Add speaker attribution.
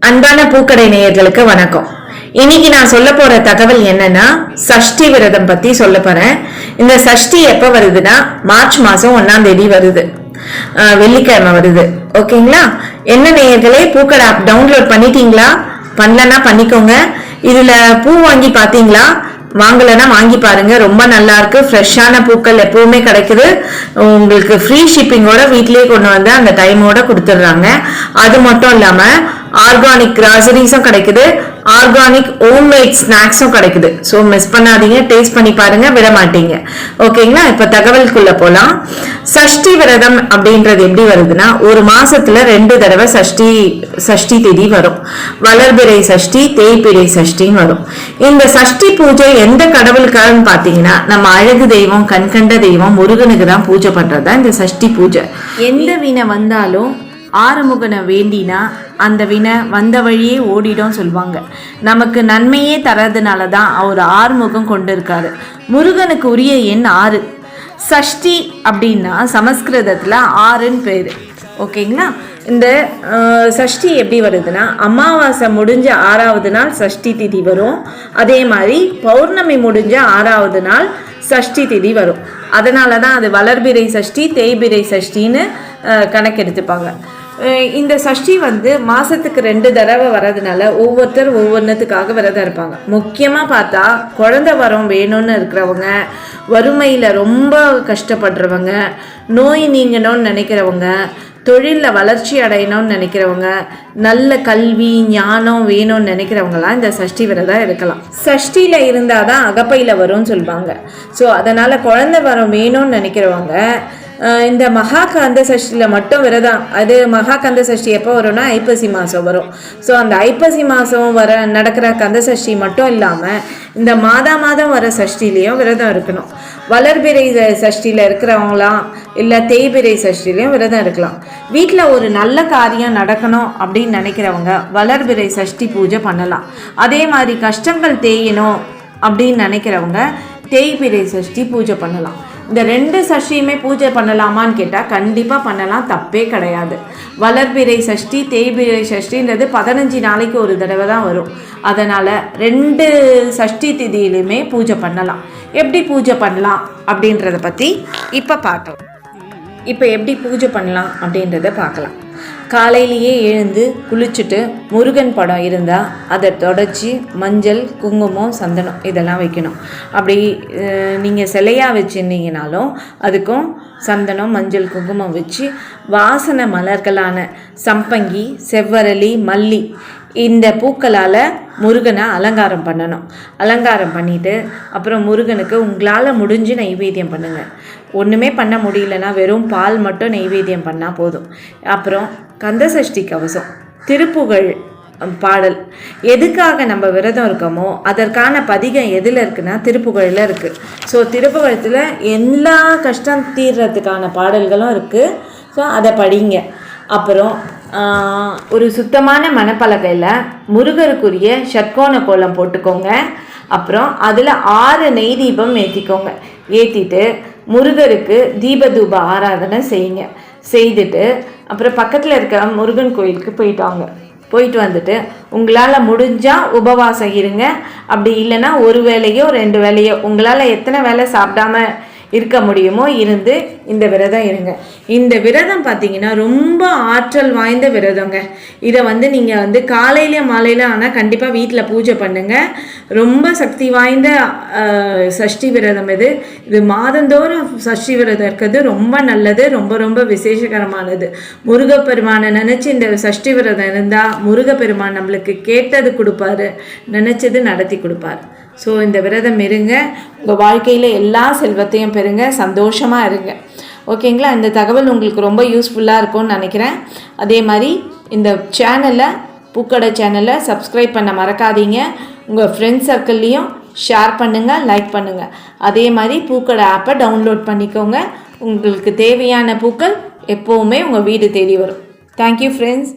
Speaker 1: அன்பான பூக்கடை நேயர்களுக்கு வணக்கம். இன்னைக்கு நான் சொல்ல போற தகவல் என்னன்னா சஷ்டி விரதம் பத்தி சொல்ல போறேன். இந்த சஷ்டி எப்ப வருதுன்னா மார்ச் மாசம் ஒன்னாம் தேதி வருது. வெள்ளிக்கிழமை வருது. ஓகேங்களா? என்ன நேயர்களே பூக்கடை ஆப் டவுன்லோட் பண்ணிட்டீங்களா? பண்ணலன்னா பண்ணிக்கோங்க. இதுல பூ வாங்கி பாத்தீங்களா? வாங்கலைன்னா வாங்கி பாருங்க. ரொம்ப நல்லா இருக்கு. ஃப்ரெஷ்ஷான பூக்கள் எப்பவுமே கிடைக்குது. உங்களுக்கு ஃப்ரீ ஷிப்பிங்கோட வீட்லயே கொண்டு வந்து அந்த டைமோட கொடுத்துட்றாங்க. அது மட்டும் இல்லாம ஆர்கானிக் கிராசரிஸும் கிடைக்குது. ஆர்கானிக் ஹோம்மேட் ஸ்நாக்ஸும் கிடைக்குது. ஸோ மிஸ் பண்ணாதீங்க. டேஸ்ட் பண்ணி பாருங்க. விட மாட்டீங்க. ஓகேங்களா இப்போ தகவலுக்குள்ள போலாம். சஷ்டி விரதம் அப்படின்றது எப்படி வருதுன்னா ஒரு மாசத்துல ரெண்டு தடவை சஷ்டி சஷ்டி திதி வரும். வளர்பிறை சஷ்டி தேய்பிறை சஷ்டின்னு வரும். இந்த சஷ்டி பூஜை எந்த கடவுளுக்காகன்னு பார்த்தீங்கன்னா நம்ம அழகு தெய்வம் கண்கண்ட தெய்வம் முருகனுக்கு தான் பூஜை பண்றது தான் இந்த சஷ்டி பூஜை. எந்த வீணை வந்தாலும் ஆறுமுகனை வேண்டினா அந்த வினை வந்த வழியே ஓடிடும் சொல்லுவாங்க நமக்கு நன்மையே தரதுனால தான் அவர் ஆறுமுகம் கொண்டு இருக்காரு முருகனுக்கு உரிய எண் ஆறு. சஷ்டி அப்படின்னா சமஸ்கிருதத்தில் ஆறுன்னு பேர். ஓகேங்களா இந்த சஷ்டி எப்படி வருதுன்னா அமாவாசை முடிஞ்ச ஆறாவது நாள் சஷ்டி திதி வரும். அதே மாதிரி பௌர்ணமி முடிஞ்ச ஆறாவது நாள் சஷ்டி திதி வரும். அதனால தான் அது வளர்பிறை சஷ்டி தேய்பிறை சஷ்டின்னு கணக்கெடுத்துப்பாங்க. இந்த சஷ்டி வந்து மாதத்துக்கு ரெண்டு தடவை வர்றதுனால ஒவ்வொருத்தர் ஒவ்வொன்றுத்துக்காக விரதம் இருப்பாங்க. முக்கியமாக பார்த்தா குழந்த வரம் வேணும்னு இருக்கிறவங்க வறுமையில் ரொம்ப கஷ்டப்படுறவங்க நோய் நீங்கணும்னு நினைக்கிறவங்க தொழிலில் வளர்ச்சி அடையணும்னு நினைக்கிறவங்க நல்ல கல்வி ஞானம் வேணும்னு நினைக்கிறவங்களாம் இந்த சஷ்டி விரதம் இருக்கலாம். சஷ்டியில் இருந்தால் தான் அகப்பையில் வரும்னு சொல்லுவாங்க. ஸோ அதனால் குழந்த வரம் வேணும்னு நினைக்கிறவங்க இந்த மகாகாந்த சஷ்டியில் மட்டும் விரதம். அது மகாகாந்த சஷ்டி எப்போ வரும்னா ஐப்பசி மாதம் வரும். ஸோ அந்த ஐப்பசி மாதம் வர நடக்கிற கந்த சஷ்டி மட்டும் இல்லாமல் இந்த மாதா மாதம் வர சஷ்டிலையும் விரதம் இருக்கணும். வளர்பிறை ச- சஷ்டியில் இருக்கிறவங்களாம் இல்லை தேய்பிறை சஷ்டிலையும் விரதம் இருக்கலாம். வீட்டில் ஒரு நல்ல காரியம் நடக்கணும் அப்படின்னு நினைக்கிறவங்க வளர்பிறை சஷ்டி பூஜை பண்ணலாம். அதே மாதிரி கஷ்டங்கள் தேயணும் அப்படின்னு நினைக்கிறவங்க தேய்பிறை சஷ்டி பூஜை பண்ணலாம். இந்த ரெண்டு சஷ்டியுமே பூஜை பண்ணலாமான்னு கேட்டால் கண்டிப்பாக பண்ணலாம். தப்பே கிடையாது. வளர்பிறை சஷ்டி தேய்பிறை சஷ்டின்றது பதினஞ்சு நாளைக்கு ஒரு தடவை தான் வரும். அதனால் ரெண்டு சஷ்டி திதியிலுமே பூஜை பண்ணலாம். எப்படி பூஜை பண்ணலாம் அப்படின்றத பற்றி இப்போ பார்க்கலாம் இப்போ எப்படி பூஜை பண்ணலாம் அப்படின்றத பார்க்கலாம். காலையிலேயே எழுந்து குளிச்சுட்டு முருகன் படம் இருந்தால் அதை தொடச்சி மஞ்சள் குங்குமம் சந்தனம் இதெல்லாம் வைக்கணும். அப்படி நீங்கள் சிலையாக வச்சுருந்தீங்கனாலும் அதுக்கும் சந்தனம் மஞ்சள் குங்குமம் வச்சு வாசனை மலர்களான சம்பங்கி செவ்வரளி மல்லி இந்த பூக்களால் முருகனை அலங்காரம் பண்ணணும். அலங்காரம் பண்ணிவிட்டு அப்புறம் முருகனுக்கு உங்களால் முடிஞ்சு நைவேத்தியம் பண்ணுங்கள் ஒன்றுமே பண்ண முடியலன்னா வெறும் பால் மட்டும் நைவேத்தியம் பண்ணால் போதும். அப்புறம் கந்தசஷ்டி கவசம் திருப்புகழ் பாடல். எதுக்காக நம்ம விரதம் இருக்கோமோ அதற்கான பதிகம் எதில் இருக்குன்னா திருப்புகழில் இருக்குது ஸோ திருப்புகழத்தில் எல்லா கஷ்டம் தீர்றதுக்கான பாடல்களும் இருக்குது ஸோ அதை படிங்க. அப்புறம் ஒரு சுத்தமான மணப்பலகையில் முருகருக்குரிய ஷட்கோண கோலம் போட்டுக்கோங்க. அப்புறம் அதில் ஆறு நெய் தீபம் ஏற்றிக்கோங்க ஏற்றிட்டு முருகருக்கு தீபதூப ஆராதனை செய்யுங்க. செய்துட்டு அப்புறம் பக்கத்தில் இருக்க முருகன் கோயிலுக்கு போயிட்டு வாங்க. போயிட்டு வந்துட்டு உங்களால் முடிஞ்சால் உபவாசம் இருங்க. அப்படி இல்லைன்னா ஒரு வேலையோ ரெண்டு வேலையோ உங்களால் எத்தனை வேலை சாப்பிடாம இருக்க முடியுமோ இருந்து இந்த விரதம் இருங்க. இந்த விரதம் பார்த்தீங்கன்னா ரொம்ப ஆற்றல் வாய்ந்த விரதங்க. இதை வந்து நீங்கள் வந்து காலையில மாலையில ஆனால் கண்டிப்பாக வீட்டில் பூஜை பண்ணுங்க. ரொம்ப சக்தி வாய்ந்த சஷ்டி விரதம் இது. இது மாதந்தோறும் சஷ்டி விரதம் இருக்கிறது ரொம்ப நல்லது ரொம்ப ரொம்ப விசேஷகரமானது. முருகப்பெருமானை நினச்சி இந்த சஷ்டி விரதம் இருந்தால் முருகப்பெருமான் நம்மளுக்கு கேட்டது கொடுப்பாரு நினச்சது நடத்தி கொடுப்பாரு. ஸோ இந்த விரதம் இருங்க. உங்கள் வாழ்க்கையில் எல்லா செல்வத்தையும் பெறுங்க. சந்தோஷமாக இருங்க. ஓகேங்களா? இந்த தகவல் உங்களுக்கு ரொம்ப யூஸ்ஃபுல்லாக இருக்கும்னு நினைக்கிறேன். அதே மாதிரி இந்த சேனலை பூக்கடை சேனலை சப்ஸ்கிரைப் பண்ண மறக்காதீங்க. உங்கள் ஃப்ரெண்ட்ஸ் சர்க்கிள்லேயும் ஷேர் பண்ணுங்கள் லைக் பண்ணுங்கள் அதே மாதிரி பூக்கடை ஆப்பை டவுன்லோட் பண்ணிக்கோங்க. உங்களுக்கு தேவையான பூக்கள் எப்போவுமே உங்கள் வீடு தேடி வரும். Thank you friends